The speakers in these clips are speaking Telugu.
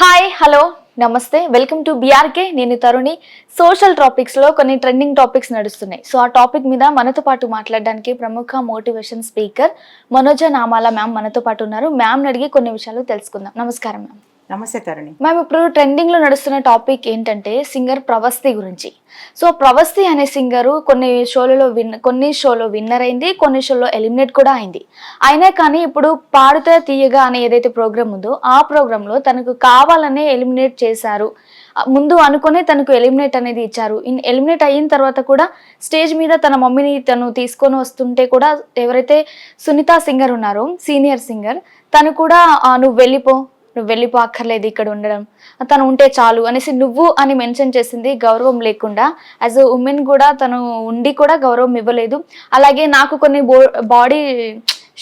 హాయ్ హలో నమస్తే వెల్కమ్ టు బీఆర్కే నేను తరుణి. సోషల్ టాపిక్స్లో కొన్ని ట్రెండింగ్ టాపిక్స్ నడుస్తున్నాయి. సో ఆ టాపిక్ మీద మనతో పాటు మాట్లాడడానికి ప్రముఖ మోటివేషన్ స్పీకర్ మనోజ నామాల మ్యామ్ మనతో పాటు ఉన్నారు. మ్యామ్ అడిగి కొన్ని విషయాలు తెలుసుకుందాం. నమస్కారం మ్యామ్ నమస్తే తరుణి. మ్యామ్ ఇప్పుడు ట్రెండింగ్లో నడుస్తున్న టాపిక్ ఏంటంటే సింగర్ ప్రవస్తి గురించి. సో ప్రవస్తి అనే సింగర్ కొన్ని షోలలో విన్ కొన్ని షోలో విన్నర్ అయింది కొన్ని షోలో ఎలిమినేట్ కూడా అయింది. అయినా కానీ ఇప్పుడు పాడుతా తీయగా అనే ఏదైతే ప్రోగ్రామ్ ఉందో ఆ ప్రోగ్రామ్లో తనకు కావాలనే ఎలిమినేట్ చేశారు. ముందు అనుకునే తనకు ఎలిమినేట్ అనేది ఇచ్చారు. ఇన్ ఎలిమినేట్ అయిన తర్వాత కూడా స్టేజ్ మీద తన మమ్మీని తను తీసుకొని వస్తుంటే కూడా ఎవరైతే సునీత సింగర్ ఉన్నారో సీనియర్ సింగర్ తను కూడా నువ్వు వెళ్ళిపో నువ్వు వెళ్ళిపో అక్కర్లేదు ఇక్కడ ఉండడం. తను ఉంటే చాలు అనేసి నువ్వు అని మెన్షన్ చేసింది గౌరవం లేకుండా. యాజ్ అ ఉమెన్ కూడా తను ఉండి కూడా గౌరవం ఇవ్వలేదు. అలాగే నాకు కొన్ని బాడీ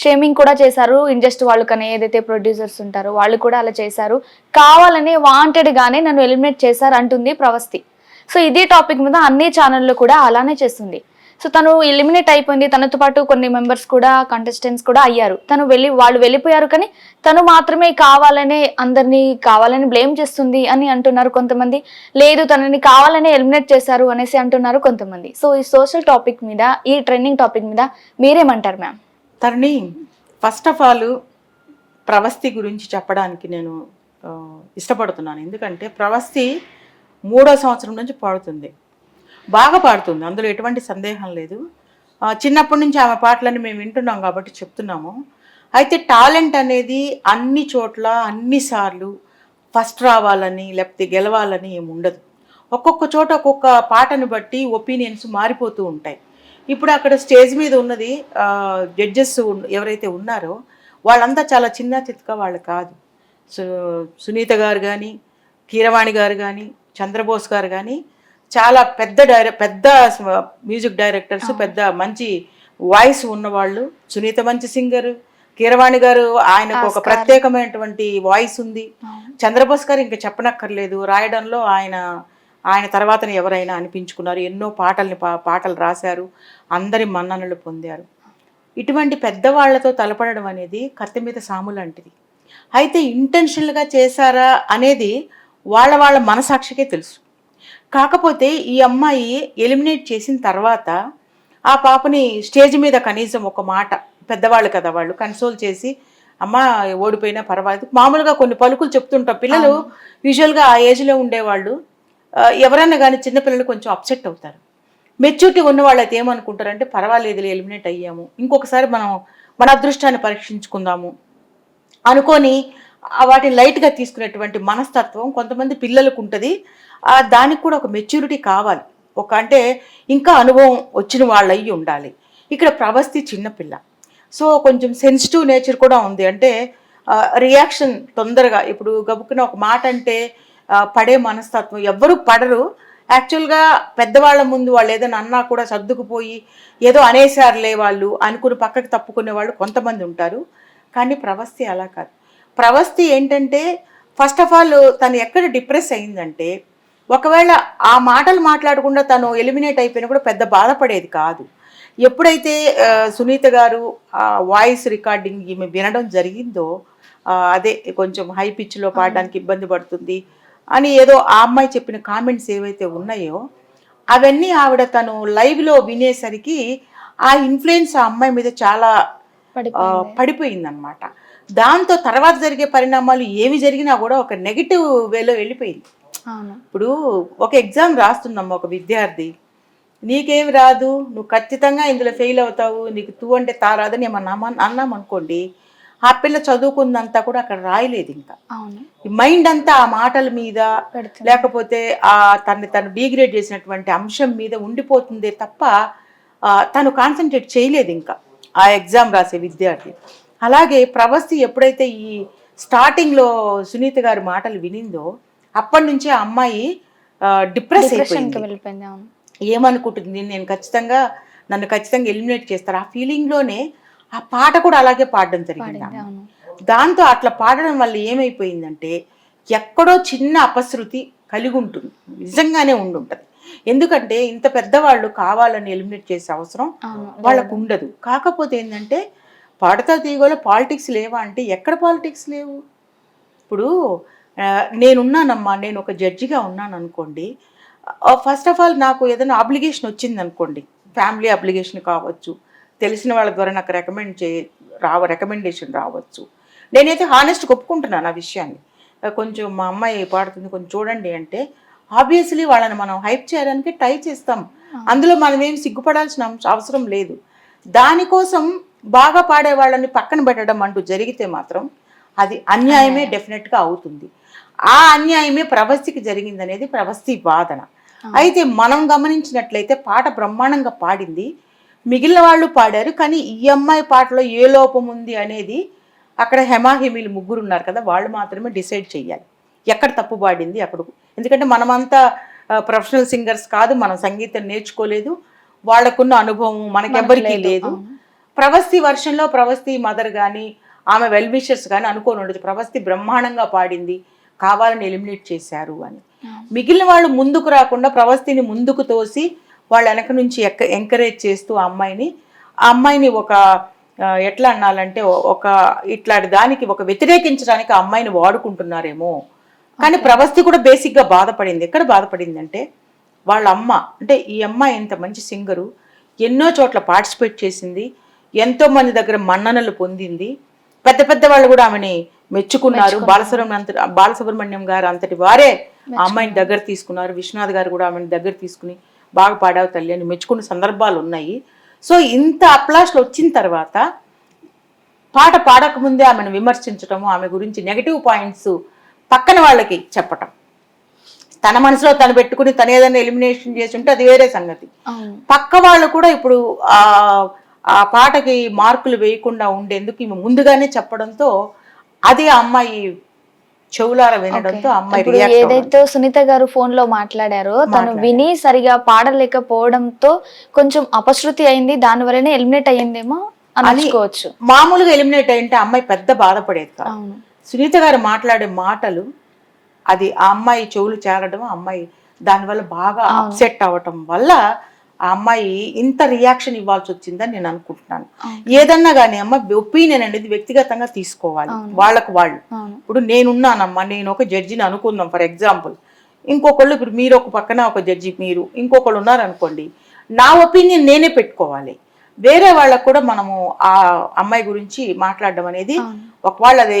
షేమింగ్ కూడా చేశారు. ఇండస్ట్రీ వాళ్ళు కానీ ఏదైతే ప్రొడ్యూసర్స్ ఉంటారో వాళ్ళు కూడా అలా చేశారు. కావాలని వాంటెడ్గానే నన్ను ఎలిమినేట్ చేశారు అంటుంది ప్రవస్తి. సో ఇదే టాపిక్ మీద అన్ని ఛానళ్ళు కూడా అలానే చేస్తుంది. సో తను ఎలిమినేట్ అయిపోయింది. తనతో పాటు కొన్ని మెంబర్స్ కూడా కంటెస్టెంట్స్ కూడా అయ్యారు. తను వెళ్ళి వాళ్ళు వెళ్ళిపోయారు కానీ తను మాత్రమే కావాలనే అందరినీ కావాలని బ్లేమ్ చేస్తుంది అని అంటున్నారు కొంతమంది. లేదు తనని కావాలనే ఎలిమినేట్ చేశారు అనేసి అంటున్నారు కొంతమంది. సో ఈ సోషల్ టాపిక్ మీద ఈ ట్రెండింగ్ టాపిక్ మీద మీరేమంటారు ma'am Taruni first of all Pravasthi గురించి చెప్పడానికి నేను ఇష్టపడుతున్నాను. ఎందుకంటే ప్రవస్తి మూడో సంవత్సరం నుంచి పాడుతుంది. బాగా పాడుతుంది. అందులో ఎటువంటి సందేహం లేదు. చిన్నప్పటి నుంచి ఆమె పాటలని మేము వింటున్నాం కాబట్టి చెప్తున్నాము. అయితే టాలెంట్ అనేది అన్ని చోట్ల అన్నిసార్లు ఫస్ట్ రావాలని లేకపోతే గెలవాలని ఏమి ఉండదు. ఒక్కొక్క చోట ఒక్కొక్క పాటను బట్టి ఒపీనియన్స్ మారిపోతూ ఉంటాయి. ఇప్పుడు అక్కడ స్టేజ్ మీద ఉన్నది జడ్జెస్ ఎవరైతే ఉన్నారో వాళ్ళంతా చాలా చిన్న చిత్క వాళ్ళు కాదు. సు సునీత గారు కానీ కీరవాణి గారు కానీ చంద్రబోస్ గారు కానీ చాలా పెద్ద డైరె పెద్ద మ్యూజిక్ డైరెక్టర్స్ పెద్ద మంచి వాయిస్ ఉన్నవాళ్ళు. సునీత మంచి సింగర్. కీరవాణి గారు ఆయనకు ఒక ప్రత్యేకమైనటువంటి వాయిస్ ఉంది. చంద్రబోస్ గారు ఇంకా చెప్పనక్కర్లేదు. రాయడంలో ఆయన ఆయన తర్వాత ఎవరైనా అనిపించుకున్నారు. ఎన్నో పాటల్ని పాటలు రాశారు. అందరి మన్ననలు పొందారు. ఇటువంటి పెద్దవాళ్ళతో తలపడడం అనేది కత్తి మీద సాము లాంటిది. అయితే ఇంటెన్షనల్గా చేశారా అనేది వాళ్ళ వాళ్ళ మనసాక్షికే తెలుసు. కాకపోతే ఈ అమ్మాయి ఎలిమినేట్ చేసిన తర్వాత ఆ పాపని స్టేజ్ మీద కనీసం ఒక మాట పెద్దవాళ్ళు కదా వాళ్ళు కన్సోల్ చేసి అమ్మ ఓడిపోయినా పర్వాలేదు. మామూలుగా కొన్ని పలుకులు చెప్తుంటాం. పిల్లలు యూజువల్గా ఆ ఏజ్లో ఉండేవాళ్ళు ఎవరైనా కానీ చిన్నపిల్లలు కొంచెం అప్సెట్ అవుతారు. మెచ్యూరిటీ ఉన్న వాళ్ళు అయితే ఏమనుకుంటారంటే పర్వాలేదు ఎలిమినేట్ అయ్యాము. ఇంకొకసారి మనం మన అదృష్టాన్ని పరీక్షించుకుందాము. అనుకొని వాటిని లైట్గా తీసుకునేటువంటి మనస్తత్వం కొంతమంది పిల్లలకు ఉంటుంది. దానికి కూడా ఒక మెచ్యూరిటీ కావాలి. ఒక అంటే ఇంకా అనుభవం వచ్చిన వాళ్ళు అయ్యి ఉండాలి. ఇక్కడ ప్రవస్తి చిన్నపిల్ల సో కొంచెం సెన్సిటివ్ నేచర్ కూడా ఉంది. అంటే రియాక్షన్ తొందరగా ఇప్పుడు గబుక్కున ఒక మాట అంటే పడే మనస్తత్వం ఎవ్వరు పడరు. యాక్చువల్గా పెద్దవాళ్ళ ముందు వాళ్ళు ఏదైనా అన్నా కూడా సర్దుకుపోయి ఏదో అనేసారులే వాళ్ళు అనుకుని పక్కకి తప్పుకునే వాళ్ళు కొంతమంది ఉంటారు. కానీ ప్రవస్తి అలా కాదు. ప్రవస్తి ఏంటంటే ఫస్ట్ ఆఫ్ ఆల్ తను ఎక్కడ డిప్రెస్ అయిందంటే ఒకవేళ ఆ మాటలు మాట్లాడకుండా తను ఎలిమినేట్ అయిపోయినా కూడా పెద్ద బాధపడేది కాదు. ఎప్పుడైతే సునీత గారు ఆ వాయిస్ రికార్డింగ్ ఈమె వినడం జరిగిందో అదే కొంచెం హై పిచ్లో పాడడానికి ఇబ్బంది పడుతుంది అని ఏదో ఆ అమ్మాయి చెప్పిన కామెంట్స్ ఏవైతే ఉన్నాయో అవన్నీ ఆవిడ తను లైవ్లో వినేసరికి ఆ ఇన్ఫ్లుయెన్స్ ఆ అమ్మాయి మీద చాలా పడిపోయింది. పడిపోయిందనమాట దాంతో తర్వాత జరిగే పరిణామాలు ఏవి జరిగినా కూడా ఒక నెగిటివ్ వేలో వెళ్ళిపోయింది. ఇప్పుడు ఒక ఎగ్జామ్ రాస్తున్నాం ఒక విద్యార్థి. నీకేం రాదు నువ్వు ఖచ్చితంగా ఇందులో ఫెయిల్ అవుతావు నీకు తూ అంటే తా రాదని ఏమన్నా అన్నాం- అనుకోండి ఆ పిల్ల చదువుకుందంతా కూడా అక్కడ రాయలేదు ఇంకా. మైండ్ అంతా ఆ మాటల మీద. లేకపోతే ఆ తన్ని తను డీగ్రేడ్ చేసినటువంటి అంశం మీద ఉండిపోతుందే తప్ప తను కాన్సన్ట్రేట్ చేయలేదు ఇంకా ఆ ఎగ్జామ్ రాసే విద్యార్థి. అలాగే ప్రవస్తి ఎప్పుడైతే ఈ స్టార్టింగ్లో సునీత గారి మాటలు వినిందో అప్పటి నుంచే ఆ అమ్మాయి డిప్రెస్ అయిపోయింది. ఏమనుకుంటుంది? నేను ఖచ్చితంగా నన్ను ఖచ్చితంగా ఎలిమినేట్ చేస్తారు. ఆ ఫీలింగ్లోనే ఆ పాట కూడా అలాగే పాడడం జరిగింది దాంతో అట్లా పాడడం వల్ల ఏమైపోయిందంటే ఎక్కడో చిన్న అపశృతి కలిగి ఉంటుంది. నిజంగానే ఉండుంటది. ఎందుకంటే ఇంత పెద్దవాళ్ళు కావాలని ఎలిమినేట్ చేసే అవసరం వాళ్ళకు ఉండదు. కాకపోతే ఏంటంటే పాడతా తీగలో పాలిటిక్స్ లేవా అంటే ఎక్కడ పాలిటిక్స్ లేవు? ఇప్పుడు నేనున్నానమ్మా నేను ఒక జడ్జిగా ఉన్నాను అనుకోండి. ఫస్ట్ ఆఫ్ ఆల్ నాకు ఏదైనా అప్లికేషన్ వచ్చింది అనుకోండి. ఫ్యామిలీ అప్లికేషన్ కావచ్చు. తెలిసిన వాళ్ళ ద్వారా నాకు రికమెండ్ చే రావ రికమెండేషన్ రావచ్చు. నేనైతే హానెస్ట్గా ఒప్పుకుంటున్నాను ఆ విషయాన్ని. కొంచెం మా అమ్మాయి పాడుతుంది కొంచెం చూడండి అంటే ఆబ్వియస్లీ వాళ్ళని మనం హైప్ చేయడానికి ట్రై చేస్తాం. అందులో మనం ఏం సిగ్గుపడాల్సిన అవసరం లేదు. దానికోసం బాగా పాడే వాళ్ళని పక్కన పెట్టడం అంటూ జరిగితే మాత్రం అది అన్యాయమే డెఫినెట్గా అవుతుంది. ఆ అన్యాయమే ప్రవస్తికి జరిగింది అనేది ప్రవస్తి వాదన. అయితే మనం గమనించినట్లయితే పాట బ్రహ్మాండంగా పాడింది. మిగిలిన వాళ్ళు పాడారు. కానీ ఈ అమ్మాయి పాటలో ఏ లోపం ఉంది అనేది అక్కడ హెమాహిమీలు ముగ్గురు ఉన్నారు కదా వాళ్ళు మాత్రమే డిసైడ్ చేయాలి ఎక్కడ తప్పు పాడింది అక్కడ ఎందుకంటే మనమంతా ప్రొఫెషనల్ సింగర్స్ కాదు. మనం సంగీతం నేర్చుకోలేదు. వాళ్ళకున్న అనుభవం మనకెవ్వరికీ లేదు. ప్రవస్తి వర్షంలో ప్రవస్తి మదర్ కానీ ఆమె వెల్ విషర్స్ కానీ అనుకోని ఉండదు ప్రవస్తి బ్రహ్మాండంగా పాడింది. కావాలని ఎలిమినేట్ చేశారు అని. మిగిలిన వాళ్ళు ముందుకు రాకుండా ప్రవస్తిని ముందుకు తోసి వాళ్ళ వెనక నుంచి ఎక్క ఎంకరేజ్ చేస్తూ ఆ అమ్మాయిని ఆ అమ్మాయిని ఒక ఎట్లా అనాలంటే ఒ- ఒక ఇట్లాంటి దానికి ఒక వ్యతిరేకించడానికి ఆ అమ్మాయిని వాడుకుంటున్నారేమో. కానీ ప్రవస్తి కూడా బేసిక్గా బాధపడింది. ఎక్కడ బాధపడిందంటే వాళ్ళ అమ్మ అంటే ఈ అమ్మాయి ఇంత మంచి సింగరు ఎన్నో చోట్ల పార్టిసిపేట్ చేసింది. ఎంతో మంది దగ్గర మన్ననలు పొందింది. పెద్ద పెద్ద వాళ్ళు కూడా ఆమెని మెచ్చుకున్నారు. బాలసుబ్రహ్మణ్యం బాలసుబ్రహ్మణ్యం గారు అంతటి వారే ఆ అమ్మాయిని దగ్గర తీసుకున్నారు. విశ్వనాథ్ గారు కూడా ఆమెను దగ్గర తీసుకుని బాగా పాడావు తల్లి అని మెచ్చుకున్న సందర్భాలు ఉన్నాయి. సో ఇంత అప్లాస్లు వచ్చిన తర్వాత పాట పాడకముందే ఆమెను విమర్శించటము ఆమె గురించి నెగటివ్ పాయింట్స్ పక్కన వాళ్ళకి చెప్పటం. తన మనసులో తను పెట్టుకుని తను ఏదైనా ఎలిమినేషన్ చేసి ఉంటే అది వేరే సంగతి. పక్క వాళ్ళు కూడా ఇప్పుడు ఆ పాటకి మార్కులు వేయకుండా ఉండేందుకు ఈమె ముందుగానే చెప్పడంతో అది ఆ అమ్మాయి చెవులార వినడంతో అమ్మాయి ఏదైతే సునీత గారు ఫోన్లో మాట్లాడారో తను విని సరిగా పాడలేకపోవడంతో కొంచెం అపశృతి అయింది దాని వల్లనే ఎలిమినేట్ అయ్యిందేమో అని అనుకోవచ్చు. మామూలుగా ఎలిమినేట్ అయింటే అమ్మాయి పెద్ద బాధపడేది కాదు. సునీత గారు మాట్లాడే మాటలు అది ఆ అమ్మాయి చెవులు చేరడం అమ్మాయి దానివల్ల బాగా అప్సెట్ అవ్వటం వల్ల ఆ అమ్మాయి ఇంత రియాక్షన్ ఇవ్వాల్సి వచ్చిందని నేను అనుకుంటున్నాను. ఏదన్నా కానీ అమ్మ ఒపీనియన్ అనేది వ్యక్తిగతంగా తీసుకోవాలి. వాళ్ళకు వాళ్ళు. ఇప్పుడు నేనున్నానమ్మా నేను ఒక జడ్జిని అనుకుందాం. ఫర్ ఎగ్జాంపుల్ ఇంకొకళ్ళు ఇప్పుడు మీరు ఒక పక్కన ఒక జడ్జి మీరు ఇంకొకళ్ళు ఉన్నారనుకోండి నా ఒపీనియన్ నేనే పెట్టుకోవాలి. వేరే వాళ్ళకు కూడా మనము ఆ అమ్మాయి గురించి మాట్లాడడం అనేది ఒకవేళ అది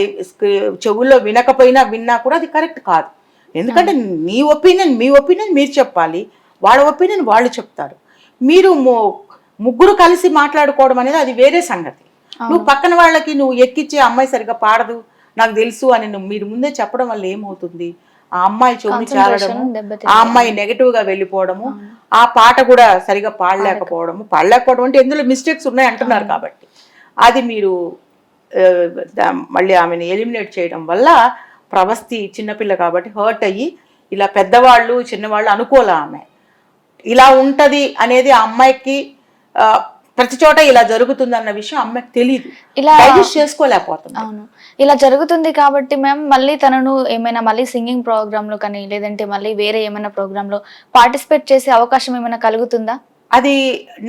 చెవుల్లో వినకపోయినా విన్నా కూడా అది కరెక్ట్ కాదు. ఎందుకంటే నీ ఒపీనియన్ మీ ఒపీనియన్ మీరు చెప్పాలి. వాళ్ళ ఒపీనియన్ వాళ్ళు చెప్తారు. మీరు ముగ్గురు కలిసి మాట్లాడుకోవడం అనేది అది వేరే సంగతి. నువ్వు పక్కన వాళ్ళకి నువ్వు ఎక్కిచ్చే అమ్మాయి సరిగా పాడదు నాకు తెలుసు అని నువ్వు మీరు ముందే చెప్పడం వల్ల ఏమవుతుంది? ఆ అమ్మాయి చెవుని చాలడము. ఆ అమ్మాయి నెగటివ్గా వెళ్ళిపోవడము ఆ పాట కూడా సరిగా పాడలేకపోవడము పాడలేకపోవడం. అంటే ఎందులో మిస్టేక్స్ ఉన్నాయి అంటున్నారు కాబట్టి. అది మీరు మళ్ళీ ఆమెను ఎలిమినేట్ చేయడం వల్ల ప్రవస్తి చిన్నపిల్ల కాబట్టి హర్ట్ అయ్యి ఇలా పెద్దవాళ్ళు చిన్నవాళ్ళు అనుకోలే ఆమె. ఇలా ఉంటది అనేది ఆ అమ్మాయికి ప్రతి చోట ఇలా జరుగుతుంది అన్న విషయం అమ్మాయికి తెలియదు ఇలా చేసుకోలేకపోతుంది అవును. ఇలా జరుగుతుంది కాబట్టి మ్యామ్ మళ్ళీ తనను ఏమైనా మళ్ళీ సింగింగ్ ప్రోగ్రామ్లో కానీ లేదంటే మళ్ళీ వేరే ఏమైనా ప్రోగ్రామ్లో పార్టిసిపేట్ చేసే అవకాశం ఏమైనా కలుగుతుందా? అది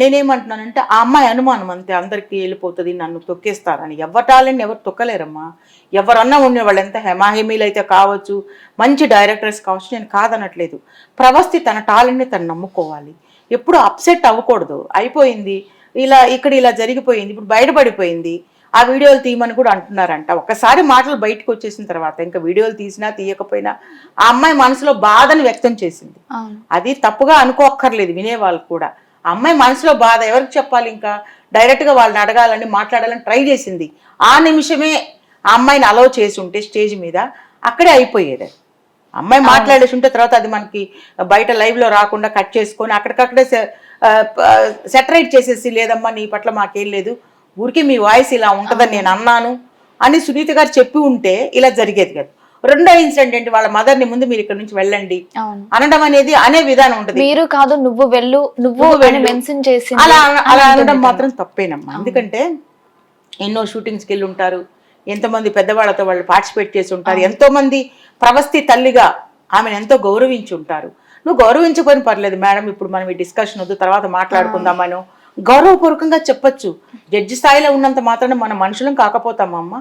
నేనేమంటున్నానంటే ఆ అమ్మాయి అనుమానం అంతే అందరికీ వెళ్ళిపోతుంది నన్ను తొక్కేస్తారని. ఎవరి టాలెంట్ ఎవరు తొక్కలేరమ్మా. ఎవరన్నా ఉండే వాళ్ళు ఎంత హెమాహెమీలు అయితే కావచ్చు మంచి డైరెక్టర్స్ కావచ్చు నేను కాదనట్లేదు. ప్రవస్తి తన టాలెంట్ని తను నమ్ముకోవాలి. ఎప్పుడు అప్సెట్ అవ్వకూడదు. అయిపోయింది. ఇలా ఇక్కడ ఇలా జరిగిపోయింది. ఇప్పుడు బయటపడిపోయింది. ఆ వీడియోలు తీయమని కూడా అంటున్నారంట. ఒకసారి మాటలు బయటకు వచ్చేసిన తర్వాత ఇంకా వీడియోలు తీసినా తీయకపోయినా ఆ అమ్మాయి మనసులో బాధను వ్యక్తం చేసింది. అది తప్పుగా అనుకోక్కర్లేదు వినేవాళ్ళు కూడా. అమ్మాయి మనసులో బాధ ఎవరికి చెప్పాలి ఇంకా? డైరెక్ట్గా వాళ్ళని అడగాలని మాట్లాడాలని ట్రై చేసింది. ఆ నిమిషమే ఆ అమ్మాయిని అలౌ చేసి ఉంటే స్టేజ్ మీద అక్కడే అయిపోయేది. అమ్మాయి మాట్లాడేసి ఉంటే తర్వాత అది మనకి బయట లైవ్లో రాకుండా కట్ చేసుకొని అక్కడికక్కడే సెటరైట్ చేసేసి లేదమ్మా నీ పట్ల మాకేం లేదు. ఊరికే మీ వాయిస్ ఇలా ఉంటుందని నేను అన్నాను అని సునీత గారు చెప్పి ఉంటే ఇలా జరిగేది కదా. రెండో ఇన్సిడెంట్ ఏంటి? వాళ్ళ మదర్ని ముందు మీరు ఇక్కడ నుంచి వెళ్ళండి. అనడం అనేది అనే విధానం ఉంటుంది. మీరు కాదు నువ్వు వెళ్ళు నువ్వు మెన్షన్ చేసి అలా అలా అనడం మాత్రం తప్పేనమ్మా. ఎందుకంటే ఎన్నో షూటింగ్స్కి వెళ్ళి ఉంటారు. ఎంతమంది పెద్దవాళ్ళతో వాళ్ళు పార్టిసిపేట్ చేసి ఉంటారు. ఎంతో మంది ప్రవస్తి తల్లిగా ఆమెను ఎంతో గౌరవించి ఉంటారు. నువ్వు గౌరవించకపోయిన పర్లేదు మేడం ఇప్పుడు మనం ఈ డిస్కషన్ వద్దు తర్వాత మాట్లాడుకుందామను. గౌరవపూర్వకంగా చెప్పొచ్చు. జడ్జి స్థాయిలో ఉన్నంత మాత్రాన మన మనుషులం కాకపోతామా అమ్మ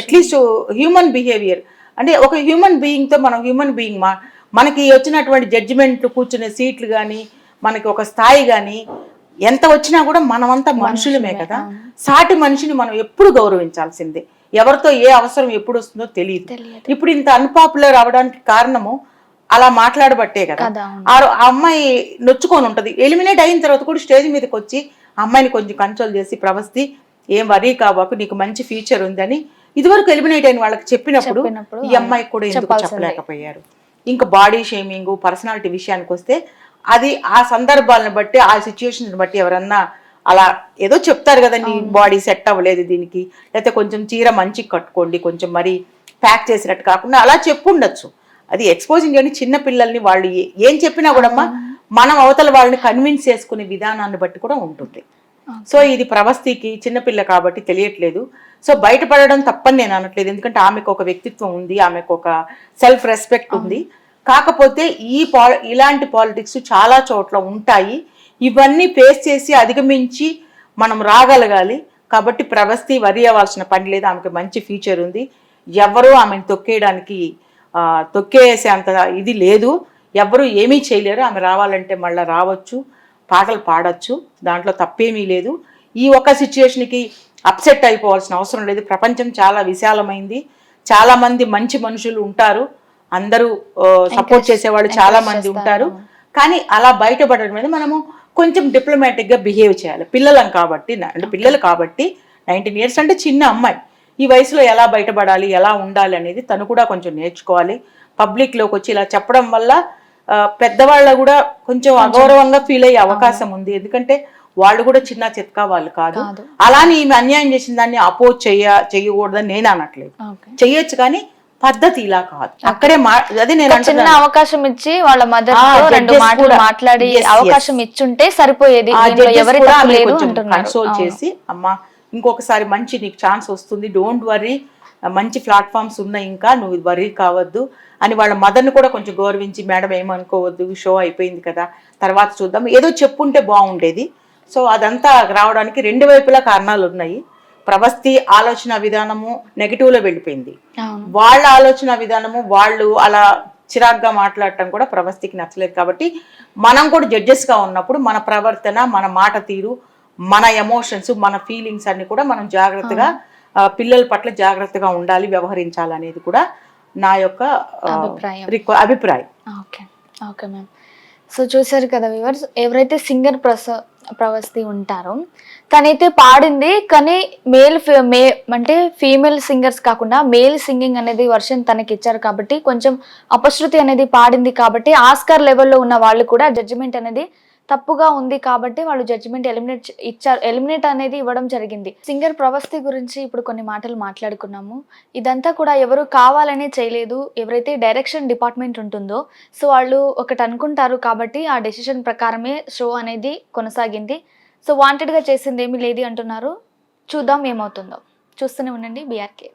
అట్లీస్ట్ హ్యూమన్ బిహేవియర్ అంటే ఒక హ్యూమన్ బీయింగ్తో మనం హ్యూమన్ బీయింగ్ మా మనకి వచ్చినటువంటి జడ్జిమెంట్లు కూర్చునే సీట్లు కానీ మనకి ఒక స్థాయి కానీ ఎంత వచ్చినా కూడా మనమంతా మనుషులమే కదా. సాటి మనిషిని మనం ఎప్పుడు గౌరవించాల్సిందే. ఎవరితో ఏ అవసరం ఎప్పుడు వస్తుందో తెలియదు. ఇప్పుడు ఇంత అన్పాపులర్ అవడానికి కారణము అలా మాట్లాడబట్టే కదా. ఆ అమ్మాయి నొచ్చుకొని ఉంటది. ఎలిమినేట్ అయిన తర్వాత కూడా స్టేజ్ మీదకి వచ్చి అమ్మాయిని కొంచెం కంట్రోల్ చేసి ప్రవస్తి ఏం వరీ కాబాకు నీకు మంచి ఫ్యూచర్ ఉందని ఇదివరకు ఎలిమినేట్ అయిన వాళ్ళకి చెప్పినప్పుడు ఈ అమ్మాయికి కూడా ఎందుకు. చెప్పలేకపోయారు? ఇంకా బాడీ షేమింగ్ పర్సనాలిటీ విషయానికి వస్తే అది ఆ సందర్భాలను బట్టి ఆ సిచ్యుయేషన్ బట్టి ఎవరన్నా అలా ఏదో చెప్తారు కదా నీ బాడీ సెట్ అవ్వలేదు దీనికి. లేకపోతే కొంచెం చీర మంచిగా కట్టుకోండి కొంచెం మరి ప్యాక్ చేసినట్టు కాకుండా అలా చెప్పుండొచ్చు. అది ఎక్స్పోజింగ్ అని చిన్న పిల్లల్ని వాళ్ళు ఏ- ఏం చెప్పినా కూడా అమ్మా, మనం అవతల వాళ్ళని కన్విన్స్ చేసుకునే విధానాన్ని బట్టి కూడా ఉంటుంది. సో ఇది ప్రవస్తికి చిన్నపిల్ల కాబట్టి తెలియట్లేదు. సో బయటపడడం తప్పని నేను అనట్లేదు. ఎందుకంటే ఆమెకు ఒక వ్యక్తిత్వం ఉంది ఆమెకు ఒక సెల్ఫ్ రెస్పెక్ట్ ఉంది. కాకపోతే ఈ ఇలాంటి పాలిటిక్స్ చాలా చోట్ల ఉంటాయి. ఇవన్నీ ఫేస్ చేసి అధిగమించి మనం రాగలగాలి. కాబట్టి ప్రవస్తి వరి అవ్వాల్సిన పని లేదు. ఆమెకు మంచి ఫ్యూచర్ ఉంది. ఎవరు ఆమెను తొక్కేయడానికి తొక్కేసే అంత ఇది లేదు. ఎవరు ఏమీ చేయలేరు. ఆమె రావాలంటే మళ్ళీ రావచ్చు. పాటలు పాడొచ్చు దాంట్లో తప్పేమీ లేదు. ఈ ఒక్క సిచ్యుయేషన్కి అప్సెట్ అయిపోవాల్సిన అవసరం లేదు. ప్రపంచం చాలా విశాలమైంది. చాలా మంది మంచి మనుషులు ఉంటారు. అందరూ సపోర్ట్ చేసేవాళ్ళు చాలా మంది ఉంటారు. కానీ అలా బయటపడడం మీద మనము కొంచెం diplomatic గా బిహేవ్ చేయాలి. పిల్లలం కాబట్టి అంటే పిల్లలు కాబట్టి నైన్టీన్ ఇయర్స్ అంటే చిన్న అమ్మాయి. ఈ వయసులో ఎలా బయటపడాలి ఎలా ఉండాలి అనేది తను కూడా కొంచెం నేర్చుకోవాలి. పబ్లిక్లోకి వచ్చి ఇలా చెప్పడం వల్ల పెద్దవాళ్ళ కూడా కొంచెం అగౌరవంగా ఫీల్ అయ్యే అవకాశం ఉంది. ఎందుకంటే వాళ్ళు కూడా చిన్న చిత్కా వాళ్ళు కాదు. అలానే ఈమె అన్యాయం చేసిన దాన్ని అపోజ్ చెయ్య చెయ్యకూడదని నేను అనట్లేదు. చెయ్యొచ్చు కానీ పద్ధతి ఇలా కాదు. అక్కడే అదే నేను చిన్న అవకాశం ఇచ్చి వాళ్ళ మదర్ రెండు మాటలు. మాట్లాడి. అవకాశం ఇచ్చుంటే సరిపోయేది. ఎవరి కన్సోల్ చేసి అమ్మా ఇంకొకసారి మంచి నీకు ఛాన్స్ వస్తుంది. డోంట్ వర్రీ మంచి ప్లాట్ఫామ్స్ ఉన్నాయి ఇంకా నువ్వు వర్రీ కావద్దు. అని వాళ్ళ మదర్ని కూడా కొంచెం గౌరవించి మేడం ఏమనుకోవద్దు షో అయిపోయింది కదా తర్వాత చూద్దాం. ఏదో చెప్పుంటే బాగుండేది. సో అదంతా రావడానికి రెండు వైపులా కారణాలు ఉన్నాయి. ప్రవస్తి ఆలోచన విధానము నెగిటివ్లో వెళ్ళిపోయింది. వాళ్ళ ఆలోచన విధానము వాళ్ళు అలా చిరాగ్గా మాట్లాడటం కూడా ప్రవస్తికి నచ్చలేదు. కాబట్టి మనం కూడా జడ్జెస్గా ఉన్నప్పుడు మన ప్రవర్తన మన మాట తీరు మన ఎమోషన్స్ మన ఫీలింగ్స్ అన్ని కూడా మనం జాగ్రత్తగా పిల్లల పట్ల జాగ్రత్తగా ఉండాలి వ్యవహరించాలి అనేది కూడా నా యొక్క అభిప్రాయం. ఓకే. ఓకే మ్యామ్ సో చూసారు కదా వివర్స్ ఎవరైతే సింగర్ ప్రస ప్రవస్తి ఉంటారో తనైతే పాడింది కానీ మేల్ మే అంటే ఫీమేల్ సింగర్స్ కాకుండా మేల్ సింగింగ్ అనేది వర్షన్ తనకి ఇచ్చారు కాబట్టి కొంచెం అపశృతి అనేది పాడింది కాబట్టి ఆస్కార్ లెవెల్లో ఉన్న వాళ్ళు కూడా జడ్జిమెంట్ అనేది తప్పుగా ఉంది కాబట్టి వాళ్ళు జడ్జిమెంట్ ఎలిమినేట్ ఇచ్చారు. ఎలిమినేట్ అనేది ఇవ్వడం జరిగింది. సింగర్ ప్రవస్తి గురించి ఇప్పుడు కొన్ని మాటలు మాట్లాడుకున్నాము. ఇదంతా కూడా ఎవరు కావాలనే చేయలేదు. ఎవరైతే డైరెక్షన్ డిపార్ట్మెంట్ ఉంటుందో సో వాళ్ళు ఒకటి అనుకుంటారు కాబట్టి ఆ డెసిషన్ ప్రకారమే షో అనేది కొనసాగింది. సో వాంటెడ్గా చేసింది ఏమీ లేదు అంటున్నారు. చూద్దాం ఏమవుతుందో. చూస్తూనే ఉండండి బీఆర్కే